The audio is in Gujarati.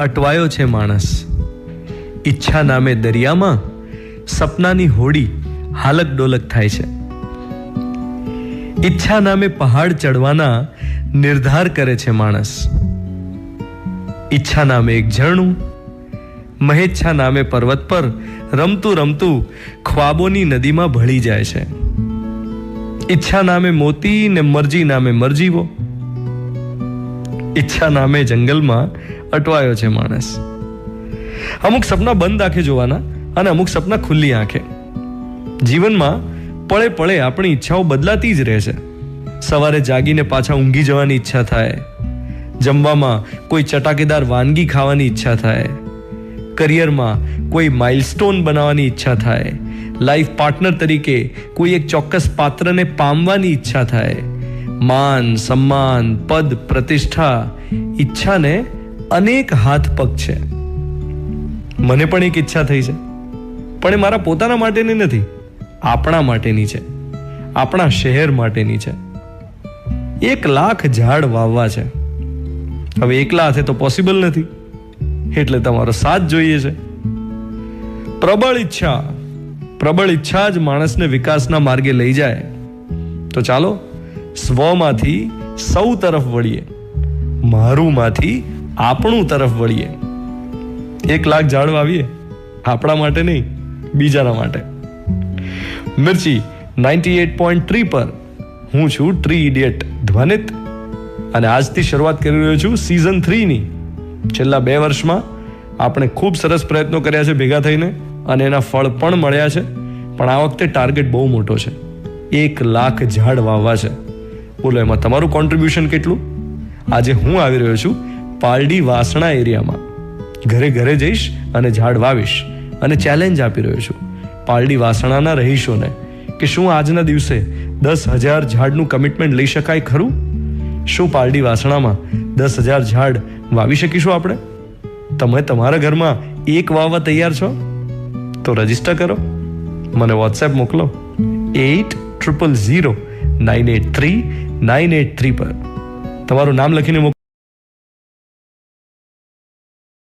અટવાયો છે માણસ. ઈચ્છા નામે દરિયામાં સપનાની હોડી હાલક ડોલક થાય છે. ઈચ્છા નામે પહાડ ચડવાના નિર્ધાર કરે છે માણસ. ઈચ્છા નામે એક ઝરણું, મહેચ્છા નામે પર્વત પર રમતું રમતું ખ્વાબોની નદીમાં ભળી જાય છે. ઈચ્છા નામે મોતી ને મરજી નામે મરજીવો ઈચ્છા નામે જંગલમાં અટવાયો છે માણસ. અમુક સપના બંધ આંખે જોવાના અને અમુક સપના ખુલ્લી આંખે. જીવનમાં પળે પળે આપણી ઈચ્છાઓ બદલાતી જ રહે છે. સવારે જાગીને પાછા ઊંઘી જવાની ઈચ્છા થાય. જમવામાં કોઈ ચટાકેદાર વાનગી ખાવાની ઈચ્છા થાય. કરિયરમાં કોઈ માઇલસ્ટોન બનાવવાની ઈચ્છા થાય. લાઈફ પાર્ટનર તરીકે કોઈ એક ચોક્કસ પાત્રને પામવાની ઈચ્છા થાય. માન સન્માન પદ પ્રતિષ્ઠા ઈચ્છાને અનેક હાથ પગ છે મને પણ એક ઈચ્છા થઈ છે, પણ એ મારા પોતાના માટેની નથી, આપણા માટેની છે, આપણા શહેર માટેની છે. એક લાખ ઝાડ વાવવા છે. હવે એકલા હાથે તો પોસિબલ નથી, એટલે તમારો સાથ જોઈએ છે. પ્રબળ ઈચ્છા પ્રબળ ઈચ્છા જ માણસને વિકાસના માર્ગે લઈ જાય. તો ચાલો સ્વમાંથી સૌ તરફ વળીએ. મારુંમાંથી આપણું તરફ વળીએ. એક લાખ ઝાડ વાવીએ. આપણા માટે નહીં, બીજાના માટે. Mirchi ninety eight point three પર હું છું ટ્રી ઇડિયટ ધ્વનિત. અને આજથી શરૂઆત કરી રહ્યો છું સિઝન થ્રીની છેલ્લા બે વર્ષમાં આપણે ખૂબ સરસ પ્રયત્નો કર્યા છે ભેગા થઈને. અને એના ફળ પણ મળ્યા છે. પણ આ વખતે ટાર્ગેટ બહુ મોટો છે. એક લાખ ઝાડ વાવવા છે. બોલો, એમાં તમારું કોન્ટ્રીબ્યુશન કેટલું? આજે હું આવી રહ્યો છું પાલડી વાસણા એરિયામાં. ઘરે ઘરે જઈશ અને ઝાડ વાવીશ અને ચેલેન્જ આપી રહ્યો છું પાલડી વાસણાના રહીશોને કે શું આજના દિવસે દસ હજાર ઝાડનું કમિટમેન્ટ લઈ શકાય ખરું? શું પાલડી વાસણામાં દસ હજાર ઝાડ વાવી શકીશું આપણે? તમે તમારા ઘરમાં એક વાવવા તૈયાર છો? તો રજિસ્ટર કરો. મને વોટ્સએપ મોકલો. Eight triple zero nine eight three nine eight three પર. તમારું નામ લખીને મોકલો.